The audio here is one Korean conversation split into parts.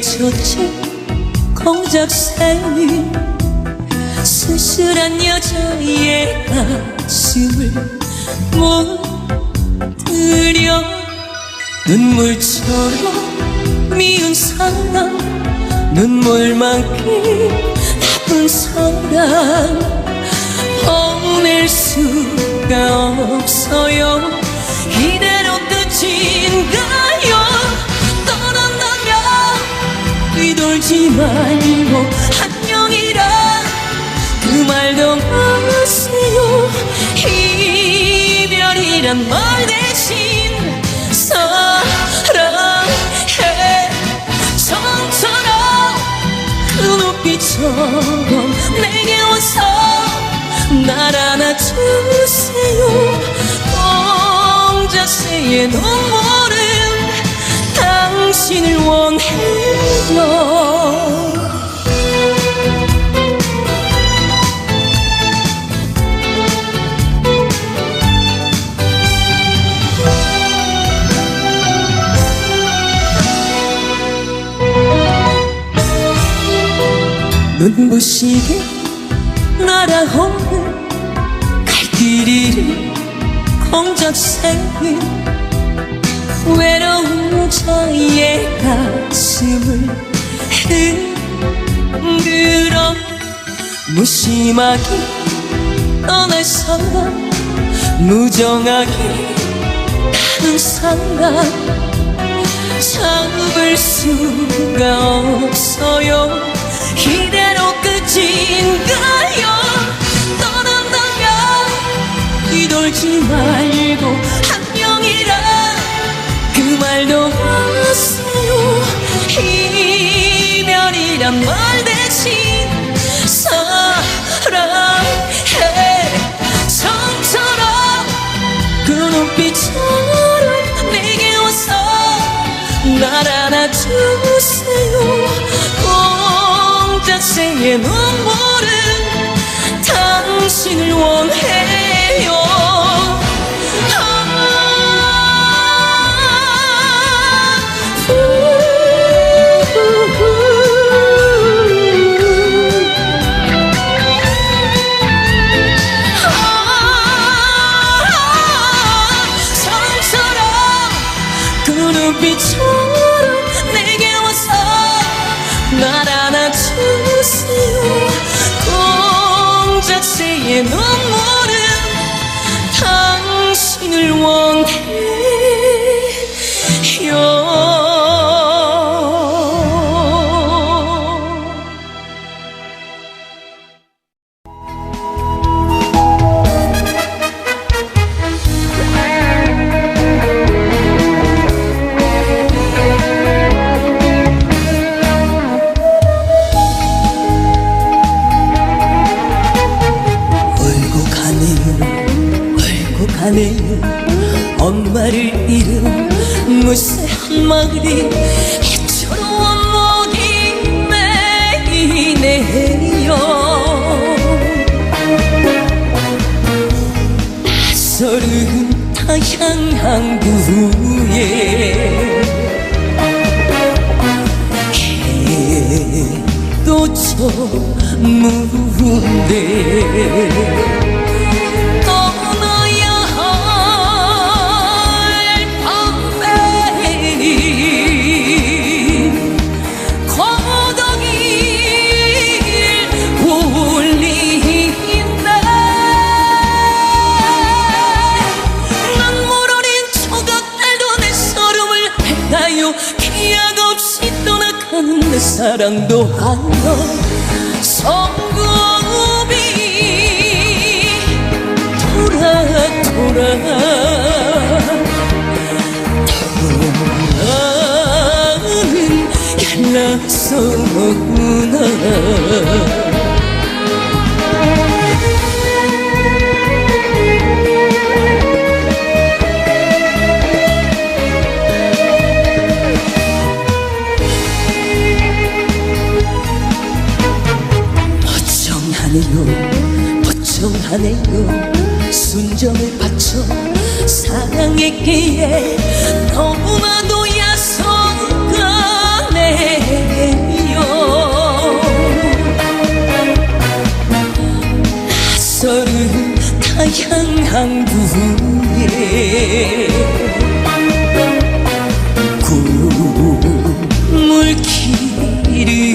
젖힌 공작새는 쓸쓸한 여자의 가슴을 못들여 눈물처럼 미운 사람 눈물만큼 나쁜 사람. 보낼 수가 없어요. 이대로 끝인 뒤돌지 말고 안녕이라. 그 말도 마세요. 이별이란 말 대신 사랑해. 처음처럼 그 눈빛처럼 내게 와서 날 안아주세요. 공자새의 눈물은 당신을 원해요 눈부시게 날아오는 갈길이를 공작새는 외로운 저의 가슴을 흔들어 무심하게 떠날 사람 무정하게 가는 사람 잡을 수가 없어요 말 대신 사랑해. 처음처럼 그 눈빛처럼 내게 와서 날 안아주세요. 공작새의 눈물은 당신을 원해 엄마를 잃은 무쇠한 마을이 애처로운 모든 매이네요. 낯설은 타향 항구에 해도 저무운 사랑도 알아 성급이 돌아 돌아. 돌아는 연락서구나 정하네요 걱정하네요 순정을 바쳐 사랑했기에 너무나도 야속하네요. 낯설은 다양한 부에 꿈을 기르며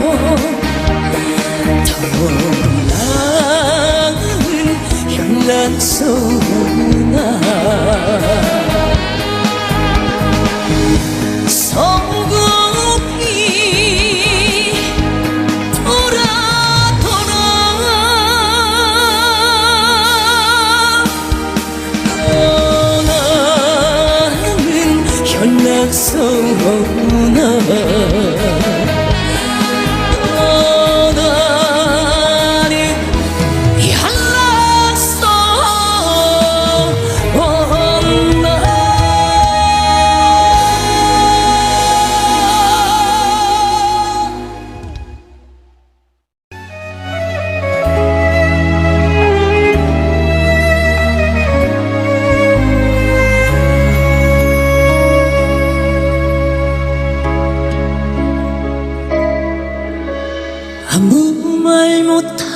떠나는 현란 소나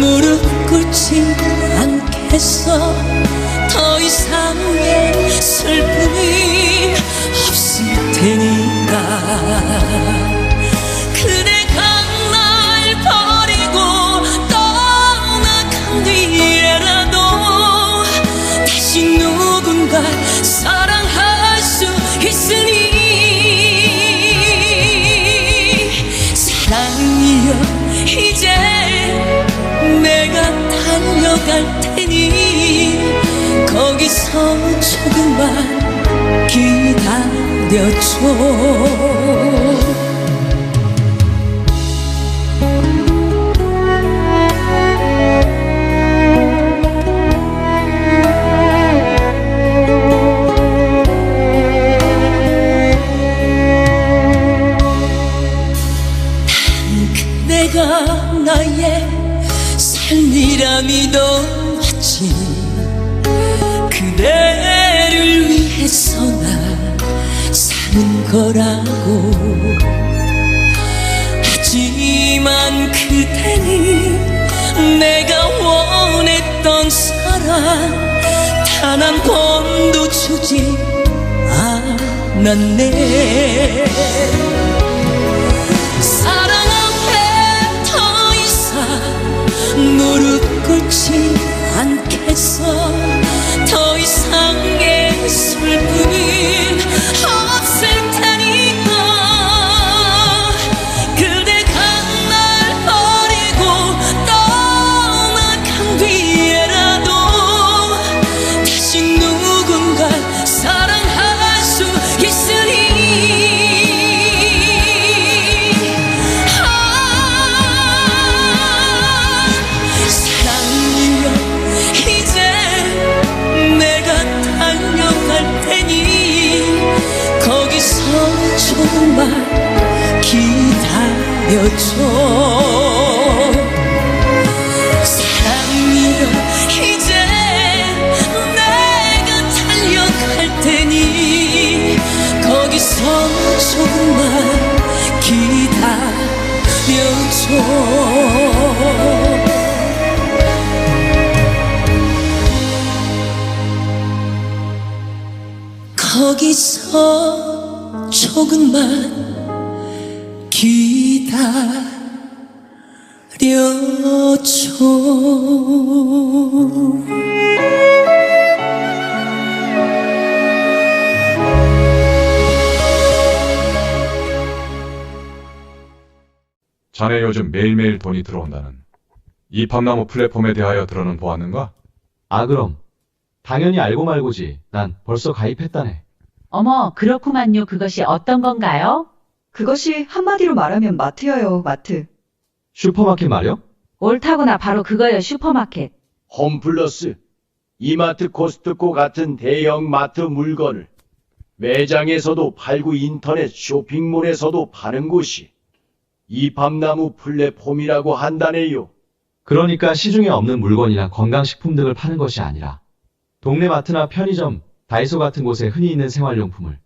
무릎 꿇지 않겠어. 더 이상의 슬픔이 없을 테니까 거기서 조금만 기다려줘. 그대가 나의 삶이라 믿어왔지 그대를 위해서 나 사는 거라고. 하지만 그대는 내가 원했던 사랑 단 한 번도 주지 않았네. 사랑 앞에 더 이상 무릎 꿇지 않겠어 더 이상의 슬픔 조금만 기다려줘. 거기서 조금만 기다려 줘 자네 요즘 매일매일 돈이 들어온다는 이 밤나무 플랫폼에 대하여 들어는 보았는가? 아, 그럼. 당연히 알고 말고지. 난 벌써 가입했다네. 어머, 그렇구만요. 그것이 어떤 건가요? 그것이 한마디로 말하면 마트여요, 마트. 슈퍼마켓 말이요? 옳다구나. 바로 그거요. 슈퍼마켓. 홈플러스, 이마트 코스트코 같은 대형 마트 물건을 매장에서도 팔고 인터넷 쇼핑몰에서도 파는 곳이 이 밤나무 플랫폼이라고 한다네요. 그러니까 시중에 없는 물건이나 건강식품 등을 파는 것이 아니라 동네 마트나 편의점, 다이소 같은 곳에 흔히 있는 생활용품을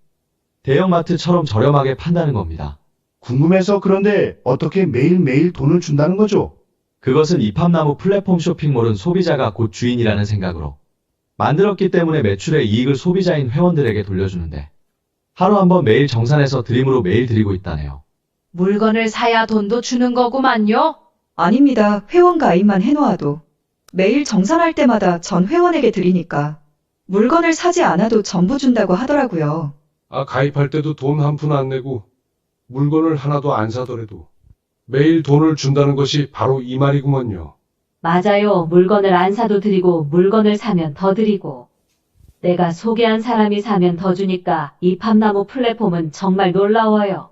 대형마트처럼 저렴하게 판다는 겁니다. 궁금해서 그런데 어떻게 매일매일 돈을 준다는 거죠? 그것은 이팝나무 플랫폼 쇼핑몰은 소비자가 곧 주인이라는 생각으로 만들었기 때문에 매출의 이익을 소비자인 회원들에게 돌려주는데 하루 한 번 매일 정산해서 드림으로 매일 드리고 있다네요. 물건을 사야 돈도 주는 거구만요. 아닙니다. 회원 가입만 해놓아도. 매일 정산할 때마다 전 회원에게 드리니까. 물건을 사지 않아도 전부 준다고 하더라고요. 아, 가입할 때도 돈 한 푼 안 내고 물건을 하나도 안 사더라도 매일 돈을 준다는 것이 바로 이 말이구먼요. 맞아요. 물건을 안 사도 드리고, 물건을 사면 더 드리고. 내가 소개한 사람이 사면 더 주니까 이 팝나무 플랫폼은 정말 놀라워요.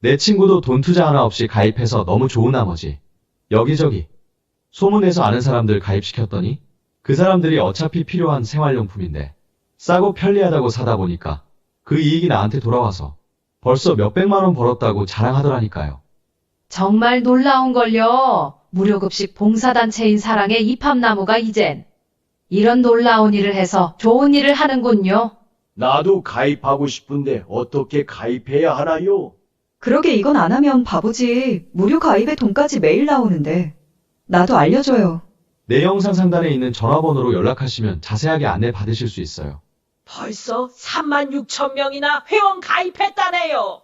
내 친구도 돈 투자 하나 없이 가입해서 너무 좋은 나머지 여기저기 소문내서 아는 사람들 가입시켰더니 그 사람들이 어차피 필요한 생활용품인데 싸고 편리하다고 사다 보니까 그 이익이 나한테 돌아와서 벌써 몇백만 원 벌었다고 자랑하더라니까요. 정말 놀라운걸요. 무료급식 봉사단체인 사랑의 이 팝나무가 이젠 이런 놀라운 일을 해서 좋은 일을 하는군요. 나도 가입하고 싶은데 어떻게 가입해야 하나요? 그러게 이건 안 하면 바보지. 무료 가입에 돈까지 매일 나오는데. 나도 알려줘요. 내 영상 상단에 있는 전화번호로 연락하시면 자세하게 안내 받으실 수 있어요. 벌써 3만 6천 명이나 회원 가입했다네요.